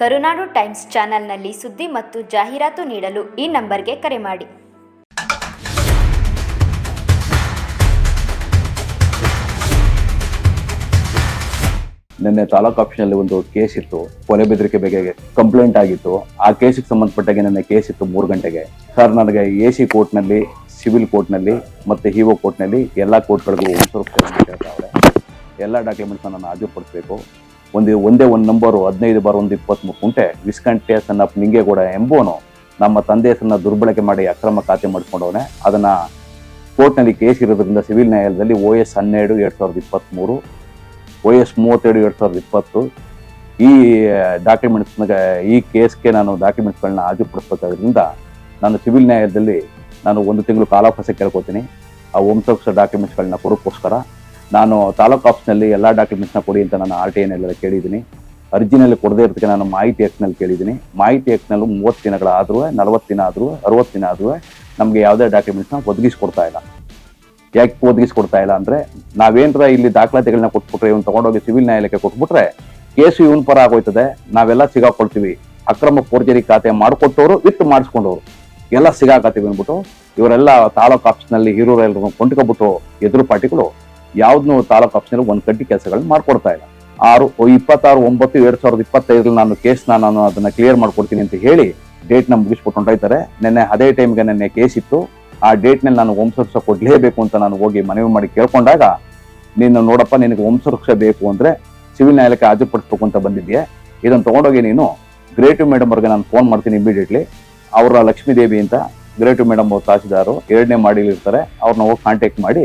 ಕರುನಾಡು times ಚಾನೆಲ್ನಲ್ಲಿ ಸುದ್ದಿ ಮತ್ತು ಜಾಹೀರಾತು ನೀಡಲು ಈ ನಂಬರ್ಗೆ ಕರೆ ಮಾಡಿ. ನಿನ್ನೆ ತಾಲೂಕು ಆಫೀಸ್ನಲ್ಲಿ ಒಂದು ಕೇಸ್ ಇತ್ತು. ಕೊಲೆ ಬೆದರಿಕೆ ಬಗ್ಗೆ ಕಂಪ್ಲೇಂಟ್ ಆಗಿತ್ತು. ಆ ಕೇಸಿಗೆ ಸಂಬಂಧಪಟ್ಟಾಗೆ ನನ್ನ ಕೇಸ್ ಇತ್ತು ಮೂರು ಗಂಟೆಗೆ. ಸರ್, ನನಗೆ ಎ ಸಿ ಕೋರ್ಟ್ನಲ್ಲಿ, ಸಿವಿಲ್ ಕೋರ್ಟ್ನಲ್ಲಿ ಮತ್ತೆ ಹಿಒ ಕೋರ್ಟ್ನಲ್ಲಿ ಎಲ್ಲ ಕೋರ್ಟ್ಗಳಿಗೂ ಕೇಳ್ತಾವ್ರೆ ಎಲ್ಲ ಡಾಕ್ಯುಮೆಂಟ್ಸ್ ನಾನು ಹಾಜರುಪಡಿಸಬೇಕು ಒಂದು ಒಂದೇ ಒಂದು ನಂಬರು ಹದಿನೈದು ಬಾರ್ ಒಂದು ಇಪ್ಪತ್ತ್ಮೂರು ಕುಂಟೆ ವಿಸ್ಕಂಟೆ ಸಣ್ಣ ನಿಂಗೇಗೌಡ ಎಂಬೋನು ನಮ್ಮ ತಂದೆ ಹೆಸರನ್ನ ದುರ್ಬಳಕೆ ಮಾಡಿ ಅಕ್ರಮ ಖಾತೆ ಮಾಡಿಕೊಂಡವನೆ ಅದನ್ನು ಕೋರ್ಟ್ನಲ್ಲಿ ಕೇಸ್ ಇರೋದ್ರಿಂದ ಸಿವಿಲ್ ನ್ಯಾಯಾಲಯದಲ್ಲಿ ಓ ಎಸ್ ಹನ್ನೆರಡು, ಎರಡು ಸಾವಿರದ ಇಪ್ಪತ್ತ್ಮೂರು ಓ ಎಸ್ ಮೂವತ್ತೆರಡು ಎರಡು ಸಾವಿರದ ಇಪ್ಪತ್ತು. ಈ ಡಾಕ್ಯುಮೆಂಟ್ಸ್ ಈ ಕೇಸ್ಗೆ ನಾನು ಡಾಕ್ಯುಮೆಂಟ್ಸ್ಗಳನ್ನ ಹಾಜರುಪಡಿಸ್ಬೇಕಾದ್ರಿಂದ ನಾನು ಸಿವಿಲ್ ನ್ಯಾಯಾಲಯದಲ್ಲಿ ನಾನು ಒಂದು ತಿಂಗಳು ಕಾಲಾವಕಾಶ ಕೇಳ್ಕೊತೀನಿ. ಆ ವಂಶವೃಕ್ಷ ಡಾಕ್ಯುಮೆಂಟ್ಸ್ಗಳನ್ನ ಕೊಡೋಕ್ಕೋಸ್ಕರ ನಾನು ತಾಲೂಕು ಆಫೀಸ್ನಲ್ಲಿ ಎಲ್ಲ ಡಾಕ್ಯುಮೆಂಟ್ಸ್ನ ಕೊಡಿ ಅಂತ ನಾನು ಆರ್ ಟಿ ಐನೆಲ್ಲ ಕೇಳಿದ್ದೀನಿ. ಅರ್ಜಿನಲ್ಲಿ ಕೊಡದೇ ಇರೋದಕ್ಕೆ ನಾನು ಮಾಹಿತಿ ಆ್ಯಕ್ಟ್ನಲ್ಲಿ ಕೇಳಿದ್ದೀನಿ. ಮಾಹಿತಿ ಆ್ಯಕ್ಟ್ನಲ್ಲೂ ಮೂವತ್ತು ದಿನಗಳಾದರೂ ನಲವತ್ತು ದಿನ ಆದರೂ, ಅರವತ್ತು ದಿನ ಆದರೂ ನಮಗೆ ಯಾವುದೇ ಡಾಕ್ಯುಮೆಂಟ್ಸ್ನ ಒದಗಿಸ್ಕೊಡ್ತಾ ಇಲ್ಲ. ಯಾಕೆ ಒದಗಿಸ್ಕೊಡ್ತಾ ಇಲ್ಲ ಅಂದರೆ ನಾವೇನ್ರ ಇಲ್ಲಿ ದಾಖಲಾತಿಗಳನ್ನ ಕೊಟ್ಬಿಟ್ರೆ, ಇವ್ನು ತಗೊಂಡೋಗಿ ಸಿವಿಲ್ ನ್ಯಾಯಾಲಯಕ್ಕೆ ಕೊಟ್ಬಿಟ್ರೆ ಕೇಸು ಇವನ್ ಪರ ಆಗೋಯ್ತದೆ. ನಾವೆಲ್ಲ ಸಿಗಾಕೊಳ್ತೀವಿ. ಅಕ್ರಮ ಪೋರ್ಜರಿ ಖಾತೆ ಮಾಡಿಕೊಟ್ಟವರು, ವಿತ್ ಮಾಡಿಸ್ಕೊಂಡವರು. ಎಲ್ಲ ಸಿಗಾಕತ್ತೀವಿ ಅಂದ್ಬಿಟ್ಟು ಇವರೆಲ್ಲ ತಾಲೂಕು ಆಫೀಸ್ನಲ್ಲಿ ಹೀರೋರೆಲ್ಲರೂ ಕೊಂಡ್ಕೊಬಿಟ್ಟು ಎದುರು ಪಾರ್ಟಿಗಳು ಯಾವ್ದನ್ನು ತಾಲೂಕು ಆಫೀಸ್ನಲ್ಲಿ ಒಂದು ಕಡ್ಡಿ ಕೆಲಸಗಳನ್ನ ಮಾಡ್ಕೊಡ್ತಾ ಇಲ್ಲ. ಆರು ಇಪ್ಪತ್ತಾರು, ಒಂಬತ್ತು, ಎರಡ್ ಸಾವಿರದ ಇಪ್ಪತ್ತೈದರಲ್ಲಿ ನಾನು ಕೇಸ್ನ ನಾನು ಅದನ್ನ ಕ್ಲಿಯರ್ ಮಾಡ್ಕೊಡ್ತೀನಿ ಅಂತ ಹೇಳಿ ಡೇಟ್ನ ಮುಗಿಸ್ಬಿಟ್ಟು ಹೊಂಟೋಯ್ತಾರೆ ನಿನ್ನೆ ಅದೇ ಟೈಮ್ಗೆ ನೆನ್ನೆ ಕೇಸ್ ಇತ್ತು. ಆ ಡೇಟ್ನಲ್ಲಿ ನಾನು ವಂಶವೃಕ್ಷ ಕೊಡ್ಲೇಬೇಕು ಅಂತ ನಾನು ಹೋಗಿ ಮನವಿ ಮಾಡಿ ಕೇಳ್ಕೊಂಡಾಗ, ನೀನು ನೋಡಪ್ಪ, ನಿನಗೆ ವಂಶವೃಕ್ಷ ಬೇಕು ಅಂದ್ರೆ ಸಿವಿಲ್ ನ್ಯಾಯಾಲಯಕ್ಕೆ ಹಾಜರುಪಡಿಸ್ಬೇಕು ಅಂತ ಬಂದಿದ್ದೆ ಇದನ್ನು ತಗೊಂಡೋಗಿ ನೀನು ಗ್ರೇಟಿವ್ ಮೇಡಮ್ ಅವ್ರಿಗೆ ನಾನು ಫೋನ್ ಮಾಡ್ತೀನಿ ಇಮಿಡಿಯೇಟ್ಲಿ ಅವರ ಲಕ್ಷ್ಮೀದೇವಿ ಅಂತ ಗ್ರೇಟಿವ್ ಮೇಡಮ್ ಅವ್ರು ತಹಸೀಲ್ದಾರು ಎರಡನೇ ಮಾಡಿಲಿರ್ತಾರೆ ಅವ್ರನ್ನ ಹೋಗಿ ಕಾಂಟ್ಯಾಕ್ಟ್ ಮಾಡಿ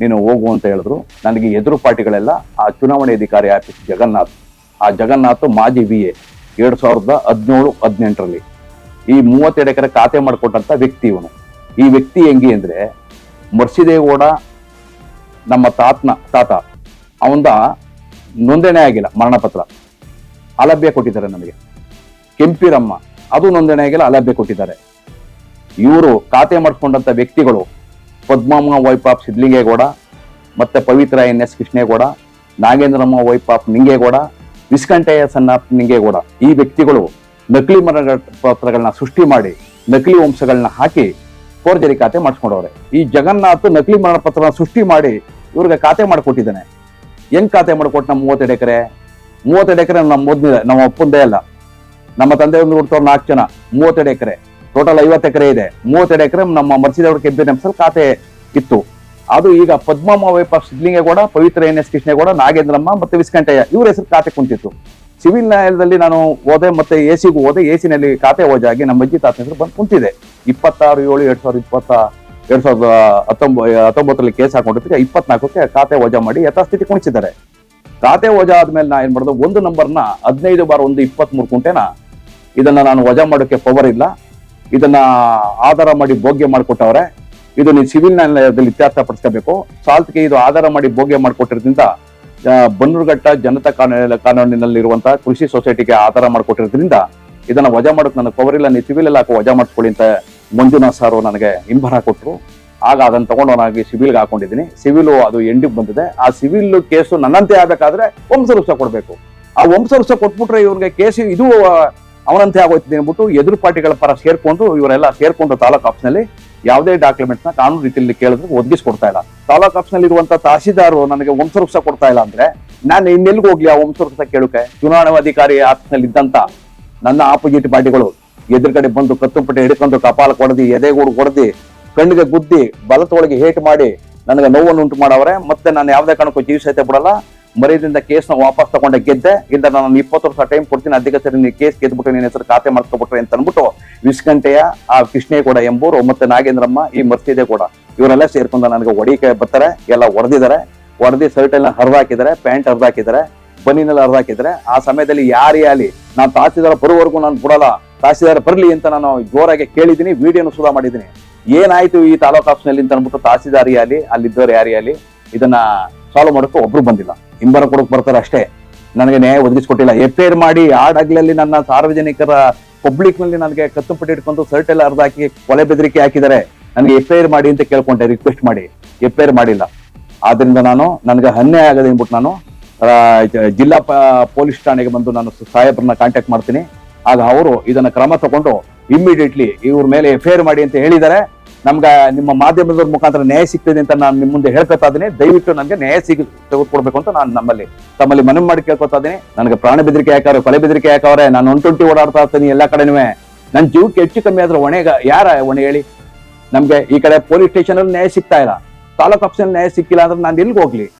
ನೀನು ಹೋಗು ಅಂತ ಹೇಳಿದ್ರು. ನನಗೆ ಎದುರು ಪಾರ್ಟಿಗಳೆಲ್ಲ ಆ ಚುನಾವಣೆ ಅಧಿಕಾರಿ ಆಫೀಸ್ ಜಗನ್ನಾಥ್. ಆ ಜಗನ್ನಾಥ್ ಮಾಜಿ ಬಿ ಎ ಎರಡು ಸಾವಿರದ ಹದಿನೇಳು, ಹದಿನೆಂಟರಲ್ಲಿ. ಈ ಮೂವತ್ತೆರಡು ಎಕರೆ ಖಾತೆ ಮಾಡಿಕೊಟ್ಟಂತ ವ್ಯಕ್ತಿ ಇವನು. ಈ ವ್ಯಕ್ತಿ ಹೆಂಗೆ ಅಂದ್ರೆ ಮರ್ಸಿದೇಗೌಡ ನಮ್ಮ ತಾತನ, ತಾತ. ಅವಂದ ನೋಂದಣಿ ಆಗಿಲ್ಲ, ಮರಣಪತ್ರ. ಅಲಭ್ಯ ಕೊಟ್ಟಿದ್ದಾರೆ ನಮಗೆ. ಕೆಂಪಿರಮ್ಮ, ಅದು ನೋಂದಣಿ ಆಗಿಲ್ಲ, ಅಲಭ್ಯ ಕೊಟ್ಟಿದ್ದಾರೆ. ಇವರು ಖಾತೆ ಮಾಡಿಕೊಂಡಂಥ ವ್ಯಕ್ತಿಗಳು ಪದ್ಮಮ್ಮ ಆಫ್ ಸಿದ್ಲಿಂಗೇಗೌಡ, ಮತ್ತೆ Pavitra N S Krishnegowda, Nagendramma of Ningegowda, Viskanthaiah ಸಣ್ಣ ನಿಂಗೇಗೌಡ. ಈ ವ್ಯಕ್ತಿಗಳು ನಕಲಿ ಮರ ಪತ್ರಗಳನ್ನ ಸೃಷ್ಟಿ ಮಾಡಿ ನಕಲಿ ವಂಶಗಳನ್ನ ಹಾಕಿ ಫೋರ್ಜರಿ ಖಾತೆ ಮಾಡಿಸ್ಕೊಂಡವ್ರೆ. ಈ ಜಗನ್ನಾಥ್ ನಕಲಿ ಮರಣ ಪತ್ರನ ಸೃಷ್ಟಿ ಮಾಡಿ ಇವ್ರಿಗೆ ಖಾತೆ ಮಾಡಿಕೊಟ್ಟಿದ್ದಾನೆ. ಹೆಂಗ್ ಖಾತೆ ಮಾಡಿಕೊಟ್ಟು ನಮ್ಮ ಮೂವತ್ತೆರಡು ಎಕರೆ? ಮೂವತ್ತೆರಡು ಎಕರೆ ನಮ್ಮ ಮೊದಲಿದೆ ನಮ್ಮ ಅಪ್ಪಂದೇ ಅಲ್ಲ. ನಮ್ಮ ತಂದೆ ಒಂದು ಹುಡ್ತವ್ರು ನಾಲ್ಕು ಜನ. ಮೂವತ್ತೆರಡು ಎಕರೆ. ಟೋಟಲ್ ಐವತ್ತು ಎಕರೆ ಇದೆ. ಮೂವತ್ತೆರಡು ಎಕರೆ ನಮ್ಮ ಮರ್ಸಿದವ್ರ ಕೆಂಪಿ ನೆಮ್ಸಲ್ ಖಾತೆ ಇತ್ತು. ಅದು ಈಗ of Siddalingegowda, Pavitra N S Krishnegowda, Nagendramma ಮತ್ತೆ ವಿಸ್ಕಂಠಯ್ಯ ಇವ್ರ ಹೆಸರು ಖಾತೆ ಕುಂತಿತ್ತು. ಸಿವಿಲ್ ನ್ಯಾಯಾಲಯದಲ್ಲಿ ನಾನು ಹೋದೆ ಮತ್ತೆ ಎ ಸಿಗೂ ಹೋದೆ ಎ ಸಿನಲ್ಲಿ ಖಾತೆ ವಜಾಗಿ ನಮ್ಮ ಅಜ್ಜಿ ತಾತ ಹೆಸರು ಬಂದು ಕುಂತಿದೆ. ಇಪ್ಪತ್ತಾರು, ಏಳು, ಎರಡ್ ಸಾವಿರದ ಇಪ್ಪತ್ತ, ಎರಡ್ ಸಾವಿರದ ಹತ್ತೊಂಬ, ಹತ್ತೊಂಬತ್ತರಲ್ಲಿ ಕೇಸ್ ಹಾಕೊಂಡಿದ್ದಕ್ಕೆ ಇಪ್ಪತ್ನಾಲ್ಕಕ್ಕೆ ಖಾತೆ ವಜಾ ಮಾಡಿ ಯಥಾಸ್ಥಿತಿ ಕುಣಿಸಿದ್ದಾರೆ. ಖಾತೆ ವಜಾ ಆದ್ಮೇಲೆ ನಾ ಏನ್ ಮಾಡೋದು, ಒಂದು ನಂಬರ್ನ ಹದಿನೈದು ಬಾರ್ ಒಂದು ಇಪ್ಪತ್ಮೂರು ಕುಂಟೆನ ಇದನ್ನ ನಾನು ವಜಾ ಮಾಡೋಕೆ ಪವರ್ ಇಲ್ಲ. ಇದನ್ನ ಆಧಾರ ಮಾಡಿ ಭೋಗ್ಯ ಮಾಡಿಕೊಟ್ಟವ್ರೆ. ಇದು ನೀವು ಸಿವಿಲ್ ನ್ಯಾಯಾಲಯದಲ್ಲಿ ಇತ್ಯರ್ಥ ಪಡಿಸ್ಕೋಬೇಕು. ಸಾಲ್ತ್ಗೆ ಇದು ಆಧಾರ ಮಾಡಿ ಭೋಗ್ಯ ಮಾಡಿಕೊಟ್ಟಿರೋದ್ರಿಂದ ಬನ್ನೂರುಘಟ್ಟ ಜನತಾ ಕಾನೂನು ಕಾನೂನಿನಲ್ಲಿರುವಂತಹ ಕೃಷಿ ಸೊಸೈಟಿಗೆ ಆಧಾರ ಮಾಡಿಕೊಟ್ಟಿರೋದ್ರಿಂದ, ಇದನ್ನ ವಜಾ ಮಾಡೋಕೆ ನನಗೆ ಕವರಿಲ್ಲ ನೀವು ಸಿವಿಲ್ ಎಲ್ಲ ವಜಾ ಮಾಡಿಸ್ಕೊಳ್ಳಿ ಅಂತ ಮಂಜುನಾಥ್ ಸಾರು ನನಗೆ ಹಿಂಬರ ಕೊಟ್ಟರು ಆಗ ಅದನ್ನು ತಗೊಂಡು ಅವನಾಗಿ ಸಿವಿಲ್ಗೆ ಹಾಕೊಂಡಿದ್ದೀನಿ. ಸಿವಿಲ್ ಅದು ಎಂಡಿಗೆ ಬಂದಿದೆ. ಆ ಸಿವಿಲ್ ಕೇಸು ನನ್ನಂತೆ ಆಗಬೇಕಾದ್ರೆ ವಂಶ ಕೊಡಬೇಕು. ಆ ವಂಶ ಕೊಟ್ಬಿಟ್ರೆ ಇವ್ರಿಗೆ ಕೇಸು ಇದು ಅವನಂತೆ ಆಗೋಯ್ತದೆ ಅನ್ಬಿಟ್ಟು ಎದುರು ಪಾರ್ಟಿಗಳ ಪರ ಸೇರ್ಕೊಂಡು, ಇವರೆಲ್ಲ ಸೇರ್ಕೊಂಡು ತಾಲೂಕು ಆಫೀಸ್ನಲ್ಲಿ ಯಾವುದೇ ಡಾಕ್ಯುಮೆಂಟ್ಸ್ನ ಕಾನೂನು ರೀತಿಯಲ್ಲಿ ಕೇಳಿದ್ರೆ ಒದಗಿಸ್ಕೊಡ್ತಾ ಇಲ್ಲ. ತಾಲೂಕು ಆಫೀಸ್ನಲ್ಲಿ ಇರುವಂತ ತಹಸೀಲ್ದಾರು ನನಗೆ ವಂಶವೃಕ್ಷ ಕೊಡ್ತಾ ಇಲ್ಲ ಅಂದ್ರೆ, ನಾನು ಇನ್ನೆಲ್ಗೂ ಹೋಗ್ಲಿ ಆ ವಂಶವೃಕ್ಷ ಕೇಳೋಕೆ? ಚುನಾವಣಾಧಿಕಾರಿ ಆಫೀಸ್ನಲ್ಲಿ ಇದ್ದಂತ ನನ್ನ ಆಪೋಸಿಟ್ ಪಾರ್ಟಿಗಳು ಎದುರುಗಡೆ ಬಂದು ಕತ್ತುಪಟ್ಟೆ ಹಿಡ್ಕೊಂಡು ಕಪಾಲ ಕೊಡದಿ, ಎದೆಗೂಡು ಕೊಡದಿ, ಕಣ್ಣಿಗೆ ಗುದ್ದಿ ಬಲತೊಳಗೆ ಹೇಟ್ ಮಾಡಿ ನನಗೆ ನೋವನ್ನು ಉಂಟು ಮಾಡವ್ರೆ, ಮತ್ತೆ ನಾನು ಯಾವುದೇ ಕಾರಣಕ್ಕೂ ಜೀವಿಸೈತೆ ಬಿಡಲ್ಲ. ಮರ್ಯಾದಿಂದ ಕೇಸ್ನ ವಾಪಸ್ ತಗೊಂಡೆ, ಗೆದ್ದೆ. ಇಲ್ಲ ನಾನು ಇಪ್ಪತ್ತು ವರ್ಷ ಟೈಮ್ ಕೊಡ್ತೀನಿ ಅದಕ್ಕೆ ಸರಿ ನೀವು ಕೇಸ್ ಗೆದ್ಬಿಟ್ಟು ನಿನ್ನ ಹೆಸರು ಖಾತೆ ಮಾಡ್ಕೊಬಿಟ್ರೆ ಅಂತ ಅಂದ್ಬಿಟ್ಟು ವಿಸ್ಕಂಟೆಯ ಆ ಕೃಷ್ಣೇಗೌಡ ಎಂಬೂರು ಮತ್ತೆ ನಾಗೇಂದ್ರಮ್ಮ, ಈ ಮರ್ತಿದೆ ಕೂಡ ಇವರೆಲ್ಲ ಸೇರ್ಕೊಂಡ ನನಗೆ ಹೊಡಿಕೆ ಬರ್ತಾರೆ, ಎಲ್ಲ ಹೊಡೆದಿದ್ದಾರೆ ಹೊಡೆದಿ ಶರ್ಟ್ ಎಲ್ಲ ಹರಿದು ಹಾಕಿದ್ದಾರೆ ಪ್ಯಾಂಟ್ ಹರಿದು ಹಾಕಿದ್ದಾರೆ ಬನ್ನಿನೆಲ್ಲ ಹರಿದು ಹಾಕಿದ್ರೆ ಆ ಸಮಯದಲ್ಲಿ ಯಾರೇ ಆಗಲಿ, ನಾನು ತಾಸಿದಾರ ಬರುವವರೆಗೂ ನಾನು ಬಿಡಲ್ಲ ತಾಸಿದಾರ ಬರಲಿ ಅಂತ ನಾನು ಜೋರಾಗಿ ಕೇಳಿದ್ದೀನಿ, ವಿಡಿಯೋನು ಸುಧಾ ಮಾಡಿದ್ದೀನಿ. ಏನಾಯ್ತು ಈ ತಾಲೂಕು ಆಫೀಸ್ನಲ್ಲಿ ಅಂತ ಅಂದ್ಬಿಟ್ಟು ತಹಸೀಲ್ದಾರಿ ಆಗಲಿ, ಅಲ್ಲಿದ್ದವ್ರು ಯಾರೇ ಆಗಲಿ, ಇದನ್ನ ಸಾಲ್ವ್ ಮಾಡೋಕೆ ಒಬ್ರು ಬಂದಿಲ್ಲ. ಹಿಂಬರ ಕೊಡಕ್ ಬರ್ತಾರೆ ಅಷ್ಟೇ. ನನಗೆ ನ್ಯಾಯ ಒದಗಿಸ್ಕೊಟ್ಟಿಲ್ಲ. ಎಫ್ ಐ ಆರ್ ಮಾಡಿ ಆ ಡಗ್ಲಲ್ಲಿ ನನ್ನ ಸಾರ್ವಜನಿಕರ ಪಬ್ಲಿಕ್ನಲ್ಲಿ ನನಗೆ ಕತ್ತುಪಟ್ಟಿ ಇಟ್ಕೊಂಡು ಸರ್ಟ್ ಎಲ್ಲ ಅರ್ಧ ಹಾಕಿ ಕೊಲೆ ಬೆದರಿಕೆ ಹಾಕಿದ್ದಾರೆ. ನನಗೆ ಎಫ್ ಐ ಆರ್ ಮಾಡಿ ಅಂತ ಕೇಳ್ಕೊಂಡೆ ರಿಕ್ವೆಸ್ಟ್ ಮಾಡಿ. ಎಫ್ ಐ ಆರ್ ಮಾಡಿಲ್ಲ. ಆದ್ರಿಂದ ನಾನು, ನನಗೆ ಅನ್ಯಾಯ ಆಗದೆ ಅಂದ್ಬಿಟ್ಟು ನಾನು ಜಿಲ್ಲಾ ಪೊಲೀಸ್ ಠಾಣೆಗೆ ಬಂದು ನಾನು ಸಾಹೇಬ್ರನ್ನ ಕಾಂಟ್ಯಾಕ್ಟ್ ಮಾಡ್ತೀನಿ. ಆಗ ಅವರು ಇದನ್ನ ಕ್ರಮ ತಗೊಂಡು ಇಮಿಡಿಯೇಟ್ಲಿ ಇವ್ರ ಮೇಲೆ ಎಫ್ ಐ ಆರ್ ಮಾಡಿ ಅಂತ ಹೇಳಿದ್ದಾರೆ. ನಮ್ಗೆ ನಿಮ್ಮ ಮಾಧ್ಯಮದ ಮುಖಾಂತರ ನ್ಯಾಯ ಸಿಗ್ತದೆ ಅಂತ ನಾನು ನಿಮ್ಮ ಮುಂದೆ ಹೇಳ್ಕೊತಾ ದಯವಿಟ್ಟು ನನಗೆ ನ್ಯಾಯ ಸಿಗ, ತೆಗೆದುಕೊಡ್ಬೇಕು ಅಂತ ನಾನು ನಮ್ಮಲ್ಲಿ, ತಮ್ಮಲ್ಲಿ ಮನವಿ ಮಾಡಿ ಕೇಳ್ಕೊತಾ ನನಗೆ ಪ್ರಾಣ ಬೆದರಿಕೆ ಯಾಕವ್ರೆ ಕೊಲೆ ಬೆದರಿಕೆ ಯಾಕವ್ರೆ ನಾನು ಒನ್ ಟ್ವೆಂಟಿ ಓಡಾಡ್ತಾ ಇರ್ತೀನಿ ಎಲ್ಲ ಕಡೆನೂ. ನನ್ನ ಜೀವಕ್ಕೆ ಹೆಚ್ಚು ಕಮ್ಮಿ ಆದ್ರೆ ಹೊಣೆಗ ಯಾರ ಹೊಣೆ ಹೇಳಿ? ನಮ್ಗೆ ಈ ಕಡೆ ಪೊಲೀಸ್ ಸ್ಟೇಷನ್ ಅಲ್ಲಿ ನ್ಯಾಯ ಸಿಗ್ತಾ ಇಲ್ಲ. ತಾಲೂಕ್ ಆಫೀಸಲ್ಲಿ ನ್ಯಾಯ ಸಿಕ್ಕಿಲ್ಲ ಅಂದ್ರೆ ನಾನು ಎಲ್ಲಿಗೆ ಹೋಗ್ಲಿ?